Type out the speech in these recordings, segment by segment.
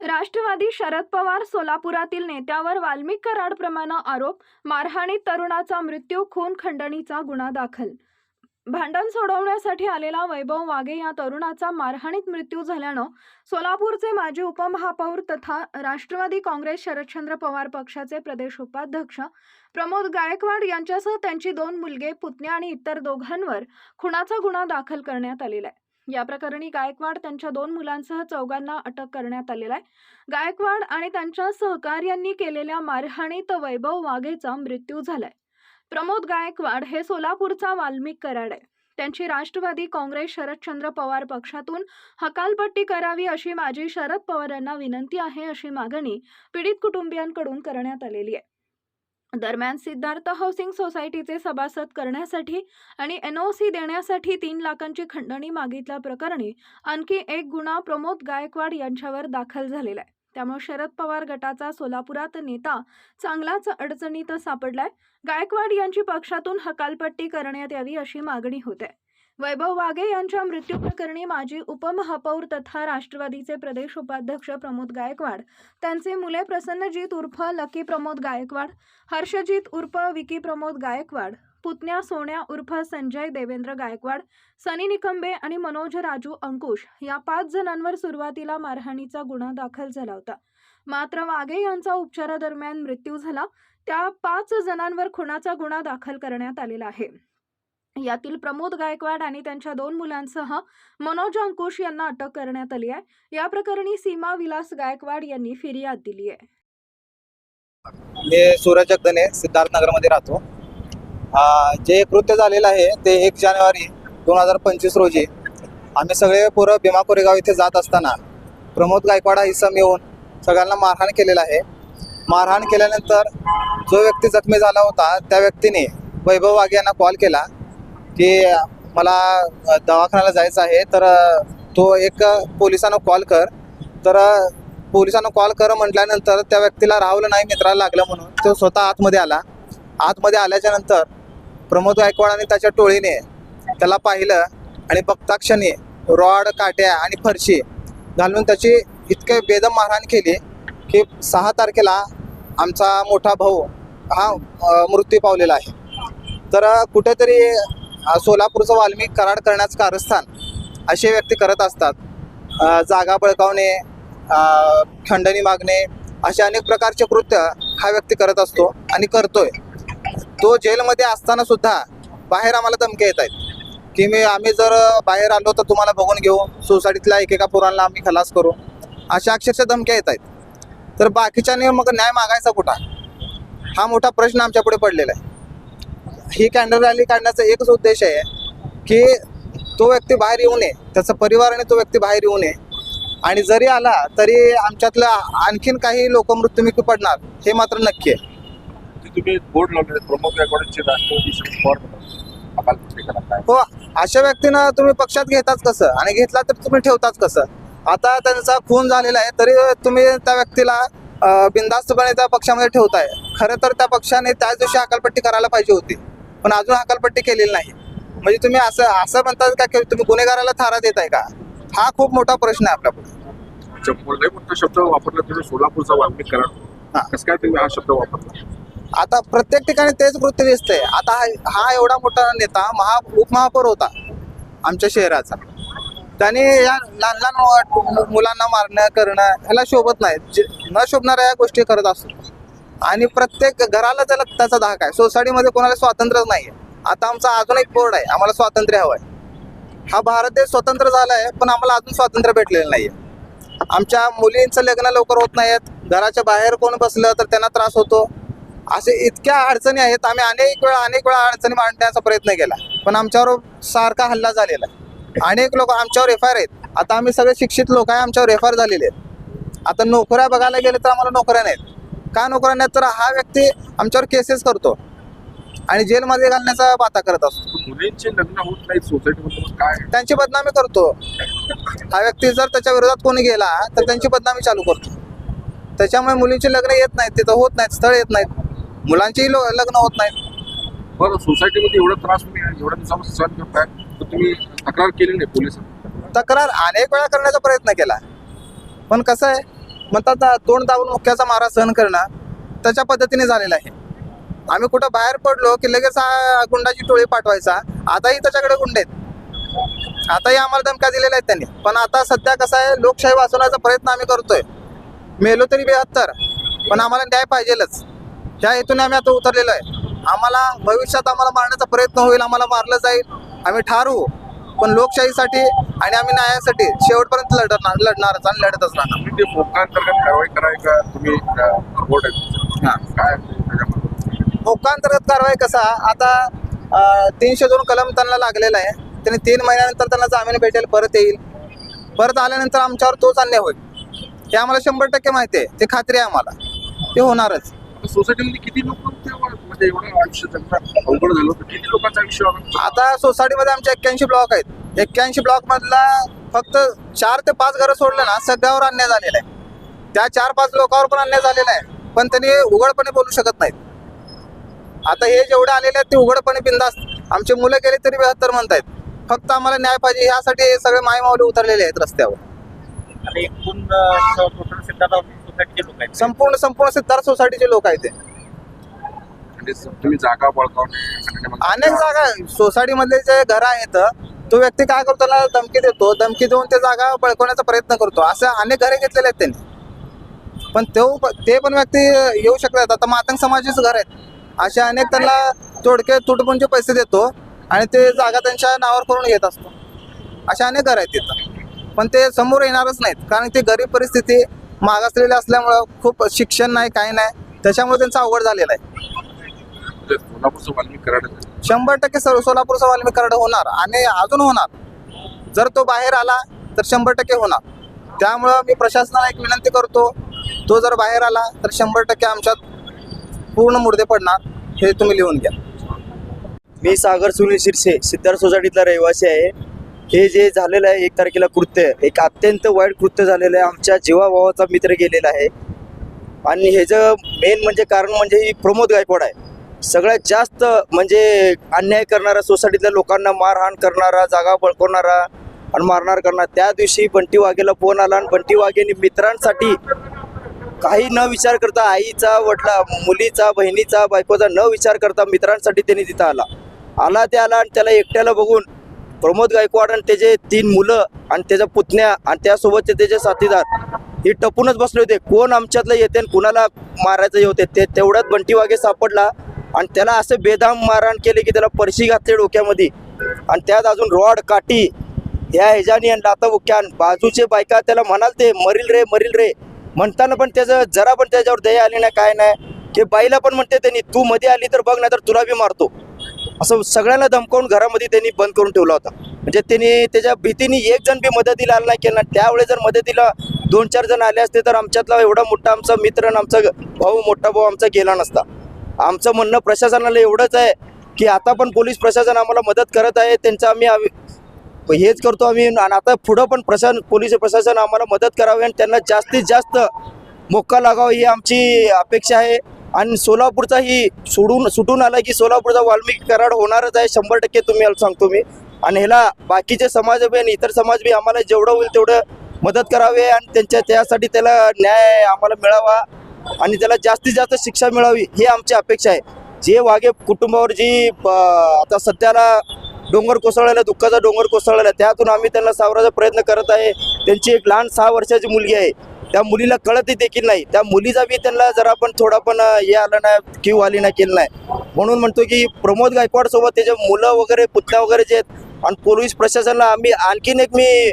राष्ट्रवादी शरद पवार सोलापुरातील नेत्यावर वाल्मिक कराडप्रमाणे आरोप मारहाणीत तरुणाचा मृत्यू खून खंडणीचा गुन्हा दाखल. भांडण सोडवण्यासाठी आलेला वैभव वाघे या तरुणाचा मारहाणीत मृत्यू झाल्यानं सोलापूरचे माजी उपमहापौर तथा राष्ट्रवादी काँग्रेस शरदचंद्र पवार पक्षाचे प्रदेश उपाध्यक्ष प्रमोद गायकवाड यांच्यासह त्यांची दोन मुलगे पुतण्या आणि इतर दोघांवर खुनाचा गुन्हा दाखल करण्यात आलेला आहे. या प्रकरणी गायकवाड त्यांच्या दोन मुलांसह चौघांना अटक करण्यात आलेला आहे. गायकवाड आणि त्यांच्या सहकार्यांनी केलेल्या मारहाणीत वैभव वाघेचा मृत्यू झालाय. प्रमोद गायकवाड हे सोलापूरचा वाल्मिक कराड आहे. त्यांची राष्ट्रवादी काँग्रेस शरदचंद्र पवार पक्षातून हकालपट्टी करावी अशी माझी शरद पवारांना विनंती आहे अशी मागणी पीडित कुटुंबियांकडून करण्यात आलेली आहे. दरम्यान सिद्धार्थ हाऊसिंग सोसायटीचे सभासद करण्यासाठी आणि एन ओ सी देण्यासाठी तीन लाखांची खंडणी मागितल्याप्रकरणी आणखी एक गुन्हा प्रमोद गायकवाड यांच्यावर दाखल झालेला आहे. त्यामुळे शरद पवार गटाचा सोलापुरात नेता चांगलाच अडचणीत सापडलाय. गायकवाड यांची पक्षातून हकालपट्टी करण्यात यावी अशी मागणी होते वैभव वाघे यांच्या मृत्यू प्रकरणी माजी उपमहापौर तथा राष्ट्रवादीचे प्रदेश उपाध्यक्ष प्रमोद गायकवाड त्यांचे मुले प्रसन्नजीत उर्फ लकी प्रमोद गायकवाड हर्षजित उर्फ विकी प्रमोद गायकवाड पुतण्या सोन्या उर्फ संजय देवेंद्र गायकवाड सनी निकंबे आणि मनोज राजू अंकुश या पाच जणांवर सुरुवातीला मारहाणीचा गुन्हा दाखल झाला होता. मात्र वाघे यांचा उपचारादरम्यान मृत्यू झाला त्या पाच जणांवर खुनाचा गुन्हा दाखल करण्यात आलेला आहे. यातील प्रमोद गायकवाड आणि त्यांच्या दोन मुलांसह मनोज अंकुश यांना अटक करण्यात आली आहे. या प्रकरणी सीमा विलास गायकवाड यांनी फिर्याद दिली आहे. मी सूरज जगदने सिद्धार्थ नगरमध्ये राहतो. जे कृत्य झालेलं आहे ते एक जानेवारी दोन हजार पंचवीस रोजी आम्ही सगळे पोरं भीमा कोरेगाव इथे जात असताना प्रमोद गायकवाड हा इसम येऊन सगळ्यांना मारहाण केलेला आहे. मारहाण केल्यानंतर जो व्यक्ती जखमी झाला होता त्या व्यक्तीने वैभव वाघे यांना कॉल केला. की मला दवाखान्याला जायचं आहे तर तो एक पोलिसांना कॉल कर. तर पोलिसांना कॉल कर म्हटल्यानंतर त्या व्यक्तीला राहुलं नाही मित्राला लागलं म्हणून तो स्वतः आतमध्ये आला. आतमध्ये आल्याच्यानंतर प्रमोद गायकवाड आणि त्याच्या टोळीने त्याला पाहिलं आणि बघता क्षणी रॉड काट्या आणि फरशी घालून त्याची इतके बेदम मारहाण केली की सहा तारखेला आमचा मोठा भाऊ हा मृत्यू पावलेला आहे. तर कुठेतरी सोलापूरचं वाल्मिक कराड करण्याचं कारस्थान असे व्यक्ती करत असतात. जागा बळकावणे खंडणी मागणे असे अनेक प्रकारचे कृत्य हा व्यक्ती करत असतो आणि करतोय. तो जेलमध्ये असताना सुद्धा बाहेर आम्हाला धमक्या येत आहेत. की मी आम्ही जर बाहेर आलो तर तुम्हाला बघून घेऊ. सोसायटीतल्या एकेका पोरांना आम्ही खलास करू. अशा अक्षरशः धमक्या येत आहेत. तर बाकीच्याने मग न्याय मागायचा कुठं? हा मोठा प्रश्न आमच्यापुढे पडलेला आहे. ही कॅन्डल रॅली काढण्याचा एकच उद्देश आहे की तो व्यक्ती बाहेर येऊ नये त्याचा परिवार आणि तो व्यक्ती बाहेर येऊ नये. आणि जरी आला तरी आमच्यातलं आणखीन काही लोक मृत्युमुखी पडणार हे मात्र नक्की आहे. बोर्ड लावले प्रमुख अकालपट्टी हो अशा व्यक्तीनं तुम्ही पक्षात घेताच कसं? आणि घेतला तर तुम्ही ठेवताच कसं? आता त्यांचा खून झालेला आहे तरी तुम्ही त्या व्यक्तीला अं, बिनधास्तपणे त्या पक्षामध्ये ठेवताय. खरं तर त्या पक्षाने त्याच दिवशी हकालपट्टी करायला पाहिजे होती. पण अजून हकालपट्टी केलेली नाही. म्हणजे तुम्ही असं असं म्हणतात का की तुम्ही गुन्हेगाराला थारा देताय का? हा खूप मोठा प्रश्न आहे आपल्यापुढे. अच्छा, लय मोठा शब्द वापरला तुम्ही सोलापूरचा वाल्मिक हा. करा कसं काय तुम्ही हा शब्द वापरला? आता प्रत्येक ठिकाणी तेच कृत्य दिसतंय. आता हा- एवढा मोठा नेता महा उपमहापौर होता आमच्या शहराचा. त्याने या लहान लहान मुलांना मारणं करणं ह्याला शोभत नाही. न शोभणाऱ्या या गोष्टी करत असतो. आणि प्रत्येक घराला त्याला त्याचा धाक आहे. सोसायटीमध्ये कोणाला स्वातंत्र्यच नाही आता आमचा अजून एक बोर्ड आहे. आम्हाला स्वातंत्र्य हवं आहे हा भारत देश स्वतंत्र झाला आहे पण आम्हाला अजून स्वातंत्र्य भेटलेलं नाही आमच्या मुलींचं लग्न लवकर होत नाहीत घराच्या बाहेर कोण बसलं तर त्यांना त्रास होतो. असे इतक्या अडचणी आहेत. आम्ही अनेक वेळा अनेक वेळा अडचणी मांडण्याचा प्रयत्न केला. पण आमच्यावर सारखा हल्ला झालेला अनेक लोक आमच्यावर एफ आय आर आहेत. आता आम्ही सगळे शिक्षित लोक आहे आमच्यावर एफ आय आर झालेले आहेत. आता नोकऱ्या बघायला गेले तर आम्हाला नोकऱ्या नाहीत. का नाहीत? तर हा व्यक्ती आमच्यावर केसेस करतो. आणि जेलमध्ये घालण्याचा बाता करत असतो. मुलींचे लग्न होत नाही सोसायटीमध्ये काय? त्यांची बदनामी करतो. हा व्यक्ती जर त्याच्या विरोधात कोणी गेला तर त्यांची बदनामी चालू करतो. त्याच्यामुळे मुलींची लग्न येत नाहीत तिथं होत नाहीत स्थळ येत नाहीत. मुलांचीही लो- लग्न होत नाहीत. बरं सोसायटीमध्ये एवढा त्रास तुम्ही एवढ्या दिवसापासून सहन करताय तर तुम्ही तक्रार केली नाही पोलिसांना? तक्रार अनेक वेळा करण्याचा प्रयत्न केला. पण कसं आहे म्हणतात तोंड दाबून मुख्याचा मारा सहन करणं त्याच्या पद्धतीने झालेलं आहे. आम्ही कुठं बाहेर पडलो की लगेच हा गुंडाची टोळी पाठवायचा. आताही त्याच्याकडे गुंड आहेत. आताही आम्हाला धमक्या दिलेल्या आहेत त्यांनी. पण आता सध्या कसं आहे लोकशाही वाचवण्याचा प्रयत्न आम्ही करतोय. मेलो तरी बेहत्तर पण आम्हाला न्याय पाहिजेलच. ह्या हेतूने आम्ही आता उतरलेलो आहे. आम्हाला भविष्यात आम्हाला मारण्याचा प्रयत्न होईल आम्हाला मारलं जाईल. आम्ही ठारू पण लोकशाहीसाठी आणि आम्ही न्यायासाठी शेवटपर्यंत लढणार लढणारच आणि लढतच राहणार. ते मोक्कांतर्गत कारवाई कराय का? तुम्ही कोर्ट आहे तुमचं? हा. काय कारवाई कसा? आता तीनशे दोन कलम त्यांना लागलेला आहे. त्यांनी तीन महिन्यानंतर त्यांना जामीन भेटेल परत येईल. परत आल्यानंतर आमच्यावर तोच अन्याय होईल. हे आम्हाला शंभर टक्के माहिती आहे. ते खात्री आहे आम्हाला. ते होणारच. सोसायटीमध्ये किती लोक म्हणजे एवढं आयुष्य जगणं अवघड झालं होतं. किती लोकांचं आयुष्य अवघड आता सोसायटीमध्ये आमचे एक्क्याऐंशी ब्लॉक आहेत. एक्क्याऐंशी ब्लॉक मधला फक्त चार ते पाच घरं सोडलं ना सगळ्यावर अन्याय झालेला आहे. त्या चार पाच लोकांवर पण अन्याय झालेला आहे. पण त्यांनी उघडपणे बोलू शकत नाहीत. आता हे जेवढे आलेले आहेत ते उघडपणे बिंदास्त आमचे मुलं गेले तरी बेहत्तर म्हणतायत. फक्त आम्हाला न्याय पाहिजे यासाठी हे सगळे मायमावले उतरलेले आहेत रस्त्यावर. आणि एकूण टोटल सिद्धार्थ सोसायटीचे लोक आहेत संपूर्ण संपूर्ण सिद्धार्थ सोसायटीचे लोक आहेत ते. म्हणजे तुम्ही जागा बळकावणे अनेक जागा सोसायटी मधले जे घर आहेत तो व्यक्ती काय करतो ना धमकी देतो. धमकी देऊन ते जागा बळकवण्याचा प्रयत्न करतो. असे अनेक घरे घेतलेले आहेत त्यांनी. पण तो ते पण व्यक्ती येऊ शकतात. आता मातंग समाजाचे घर आहेत. असे अनेक त्यांना तोडके तुटपुंचे पैसे देतो आणि ते जागा त्यांच्या नावावर करून घेत असतो. असे अनेक घर आहेत तिथं. पण ते समोर येणारच नाहीत. कारण ते गरीब परिस्थिती मागासलेली असल्यामुळं खूप शिक्षण नाही काही नाही. त्याच्यामुळे त्यांचं अवघड झालेलं आहे. सोलापूरचं वाल्मिक कराड शंभर टक्के सर्व सोलापूरचा वाल्मिक कराड होणार. आणि अजून होणार. जर तो बाहेर आला तर शंभर टक्के होणार. त्यामुळं मी प्रशासनाला एक विनंती करतो तो जर बाहेर आला तर शंभर टक्के आमच्यात पूर्ण मुर्दे पडणार हे तुम्ही लिहून घ्या. मी सागर सुनील शिरसे सिद्धार्थ सोसायटीतला रहिवासी आहे. हे जे झालेलं आहे एक तारखेला कृत्य एक अत्यंत वाईट कृत्य झालेलं आहे. आमच्या जीवाभावाचा मित्र गेलेला आहे. आणि ह्याचं मेन म्हणजे कारण म्हणजे ही प्रमोद गायकवाड आहे. सगळ्यात जास्त म्हणजे अन्याय करणारा सोसायटीतल्या लोकांना मारहाण करणारा जागा बळकवणारा आणि मारणार करणार त्या दिवशी बंटी वाघेला फोन आला आणि बंटी वाघेने मित्रांसाठी काही न विचार करता आईचा वडला मुलीचा बहिणीचा बायकोचा न विचार करता मित्रांसाठी त्यांनी तिथं आला. आला ते आला आणि त्याला एकट्याला बघून प्रमोद गायकवाड आणि त्याचे तीन मुलं आणि त्याच्या पुतण्या आणि त्यासोबतचे त्याचे साथीदार हे टपूनच बसले होते. कोण आमच्यातलं येते आणि कुणाला मारायचं होते ते तेवढ्यात बंटी वाघे सापडला. आणि त्याला असं बेदाम मारहाण केले की त्याला परशी घातले डोक्यामध्ये. आणि त्यात अजून रॉड काठी ह्या ह्याच्यानी आणि लाता बुक्यान बाजूचे बायका त्याला म्हणाल ते मरील रे मरील रे. म्हणताना पण त्याचं जरा पण त्याच्यावर दया आली नाही काय नाही. की बाईला पण म्हणते त्यांनी तू मध्ये आली तर बघ नाही तर तुला बी मारतो. असं सगळ्यांना धमकावून घरामध्ये त्यांनी बंद करून ठेवला होता. म्हणजे त्यांनी त्याच्या भीतीने एक जण बी मदतीला आला नाही केला. त्यावेळेस जर मदतीला दोन चार जण आले असते तर आमच्यातला एवढा मोठा आमचा मित्र आणि आमचा भाऊ मोठा भाऊ आमचा गेला नसता. आमचं म्हणणं प्रशासनाला एवढंच आहे की आता पण पोलीस प्रशासन आम्हाला मदत करत आहे त्यांचं आम्ही हेच करतो आम्ही. आणि आता पुढं पण प्रशासन पोलीस प्रशासन आम्हाला मदत करावी आणि त्यांना जास्तीत जास्त मोक्का लागावा ही आमची अपेक्षा आहे. आणि सोलापूरचा ही सोडून सुटून आला की सोलापूरचा वाल्मिकी कराड होणारच आहे शंभर टक्के तुम्ही सांगतो मी. आणि ह्याला बाकीचे समाज बी आणि इतर समाज बी आम्हाला जेवढं होईल तेवढं मदत करावी आणि त्यांच्या त्यासाठी त्याला न्याय आम्हाला मिळावा. आणि त्याला जास्तीत जास्त शिक्षा मिळावी ही आमची अपेक्षा आहे. जे वाघे कुटुंबावर जी आता सध्याला डोंगर कोसळलेला दुःखाचा डोंगर कोसळलेला त्यातून आम्ही त्यांना सावरायचा प्रयत्न करत आहे. त्यांची एक लहान सहा वर्षाची मुलगी आहे. त्या मुलीला कळत देखील नाही. त्या मुलीचा बी त्यांना जरा पण थोडा पण हे आलं नाही किव आली नाही केलं नाही. म्हणून म्हणतो की प्रमोद गायकवाड सोबत त्याचे मुलं वगैरे पुतण्या वगैरे जे आहेत आणि पोलीस प्रशासनाला आम्ही आणखीन एक मी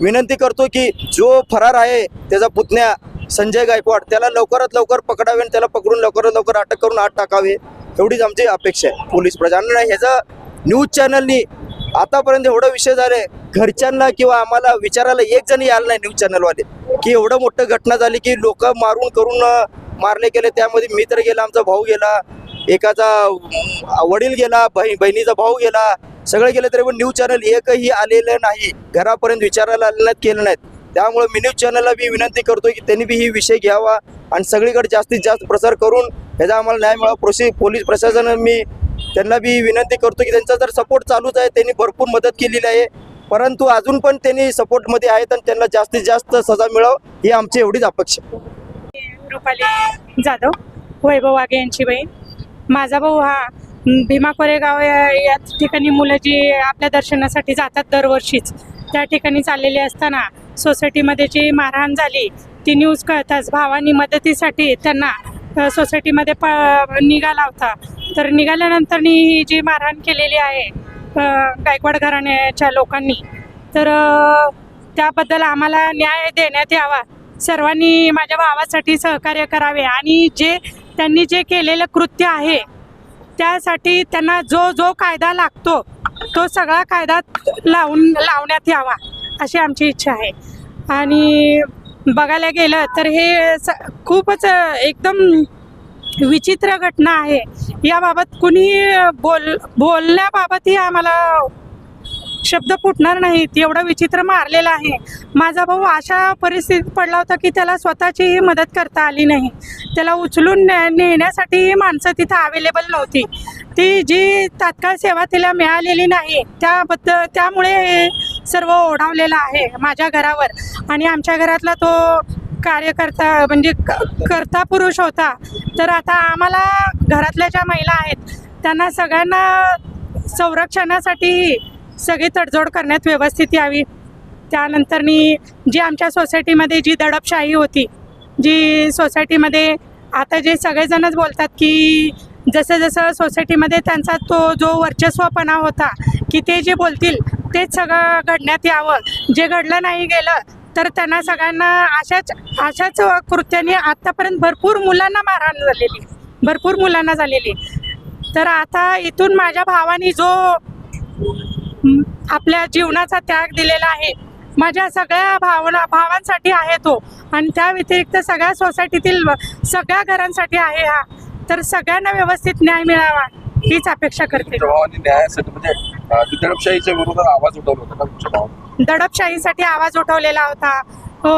विनंती करतो की जो फरार आहे त्याचा पुतण्या संजय गायकवाड त्याला लवकरात लवकर पकडावे आणि त्याला पकडून लवकरात लवकर अटक करून आत टाकावे एवढीच आमची अपेक्षा आहे. पोलीस प्रशासन ह्याचं न्यूज चॅनलनी आतापर्यंत एवढं विषय झाले घरच्यांना किंवा आम्हाला विचारायला एक जण यायला नाही न्यूज चॅनलवाले. की एवढं मोठं घटना झाली की लोक मारून करून मारले गेले त्यामध्ये मित्र गेला आमचा भाऊ गेला एकाचा वडील गेला बही बहिणीचा भाऊ गेला सगळे गेले तरी पण न्यूज चॅनल एकही आलेलं नाही. घरापर्यंत विचारायला आले नाहीत केलं नाहीत. त्यामुळे मी न्यूज चॅनलला मी विनंती करतो की त्यांनी बी ही विषय घ्यावा आणि सगळीकडे जास्तीत जास्त प्रसार करून ह्याचा आम्हाला न्याय मिळावा. प्रोसी पोलीस प्रशासन मी त्यांना बी विनंती करतो की त्यांचा जर सपोर्ट चालूच आहे त्यांनी भरपूर मदत केलेली आहे. परंतु अजून पण त्यांनी सपोर्टमध्ये आहेत आणि त्यांना जास्तीत जास्त सजा मिळाव ही आमची एवढीच अपेक्षा रुपाली जाधव वैभव वाघे यांची बहीण. माझा भाऊ हा भीमा कोरेगाव या ठिकाणी मुलं जी आपल्या दर्शनासाठी जातात दरवर्षीच त्या ठिकाणी चाललेली असताना सोसायटीमध्ये जी मारहाण झाली ती न्यूज कळताच भावानी मदतीसाठी त्यांना सोसायटीमध्ये प निघाला होता. तर निघाल्यानंतर ही जी मारहाण केलेली आहे गायकवाड घराण्याच्या लोकांनी तर त्याबद्दल आम्हाला न्याय देण्यात यावा. सर्वांनी माझ्या भावासाठी सहकार्य करावे आणि जे त्यांनी जे केलेलं कृत्य आहे त्यासाठी त्यांना जो जो कायदा लागतो तो सगळा कायदा लावून लावण्यात यावा. अशी आमची इच्छा आहे. आणि बघायला गेलं तर हे स खूपच एकदम विचित्र घटना आहे. याबाबत कुणी बोल बोलण्याबाबतही आम्हाला शब्द फुटणार नाहीत. एवढं विचित्र मारलेलं आहे. माझा भाऊ अशा परिस्थितीत पडला होता की त्याला स्वतःचीही मदत करता आली नाही. त्याला उचलून ने नेण्यासाठी माणसं तिथं अवेलेबल नव्हती. ती जी तात्काळ सेवा तिला मिळालेली नाही त्याबद्दल त्यामुळे सर्व ओढावलेलं आहे माझ्या घरावर. आणि आमच्या घरातला तो कार्यकर्ता म्हणजे क- कर्ता पुरुष होता. तर आता आम्हाला घरातल्या ज्या महिला आहेत त्यांना सगळ्यांना संरक्षणासाठी सगळी तडजोड करण्यात व्यवस्थित यावी. त्यानंतरनी जी आमच्या सोसायटीमध्ये जी दडपशाही होती जी सोसायटीमध्ये आता जे सगळेजणच बोलतात की जसं जसं सोसायटीमध्ये त्यांचा तो जो वर्चस्वपणा होता की ते जे बोलतील तेच सगळं घडण्यात यावं. जे घडलं नाही गेलं तर त्यांना सगळ्यांना अशाच अशाच कृत्याने आत्तापर्यंत भरपूर मुलांना मारहाण झालेली. भरपूर मुलांना झालेली. तर आता इथून माझ्या भावाने जो आपल्या जीवनाचा त्याग दिलेला आहे माझ्या सगळ्या भावना भावांसाठी आहे तो. आणि त्या व्यतिरिक्त सगळ्या सोसायटीतील सगळ्या घरांसाठी आहे हा. तर सगळ्यांना व्यवस्थित न्याय मिळावा. हीच अपेक्षा करते. तुमच्या भावाने न्यायासाठी म्हणजे दडपशाहीच्या विरोधात आवाज उठवला होता का तुमच्या भावाने? दडपशाहीसाठी आवाज उठवलेला होता. अ,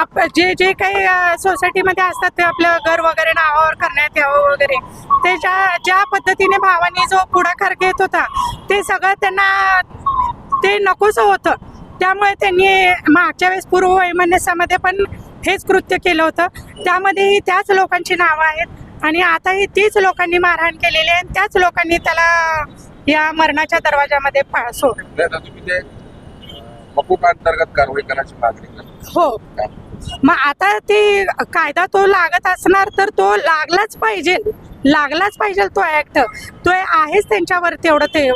आप जे जे काही अ, सोसायटीमध्ये असतात ते आपलं घर वगैरे नावावर करण्यात यावं वगैरे. ते ज्या ज्या पद्धतीने भावानी जो पुढाकार घेत होता ते सगळं त्यांना ते नकोसं होतं. त्यामुळे त्यांनी मागच्या वेळेस पूर्व वैमनस्यामध्ये पण हेच कृत्य केलं होतं. त्यामध्येही त्याच लोकांची नावं आहेत. आणि आताही तीच लोकांनी मारहाण केलेली आहे आणि त्याच लोकांनी त्याला या मरणाच्या दरवाजामध्ये पा सोडलं नाही, आता तुम्ही ते मकुक अंतर्गत कारवाई करायची मागणी करता हो. मग आता ते कायदा तो लागत असणार तर तो लागलाच पाहिजे. लागलाच पाहिजे तो ऍक्ट तो आहेच त्यांच्यावर तेवढं ते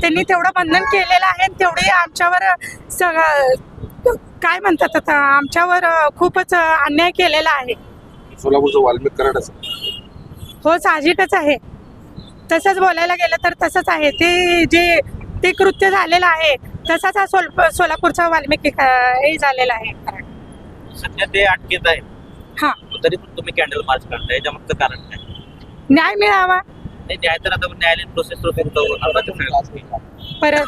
त्यांनी तेवढं बंधन केलेलं आहे आणि तेवढी आमच्यावर सगळं काय म्हणतात आता आमच्यावर खूपच अन्याय केलेला आहे. सोलापूरचं वाल्मिक कराड असं. हो साहजिकच आहे. तसंच बोलायला गेलं तर तसंच आहे. ते जे ते कृत्य झालेलं आहे तसाच हा सोल सोलापूरचा वाल्मिकी का- हे झालेला आहे. सध्या ते अटकेत आहे हा. तरी पण तुम्ही कॅन्डल मार्च करताय याच्यामागचं कारण काय? न्याय मिळावा. नाही न्याय तर आता न्यायालयीन प्रोसेस होतो. परत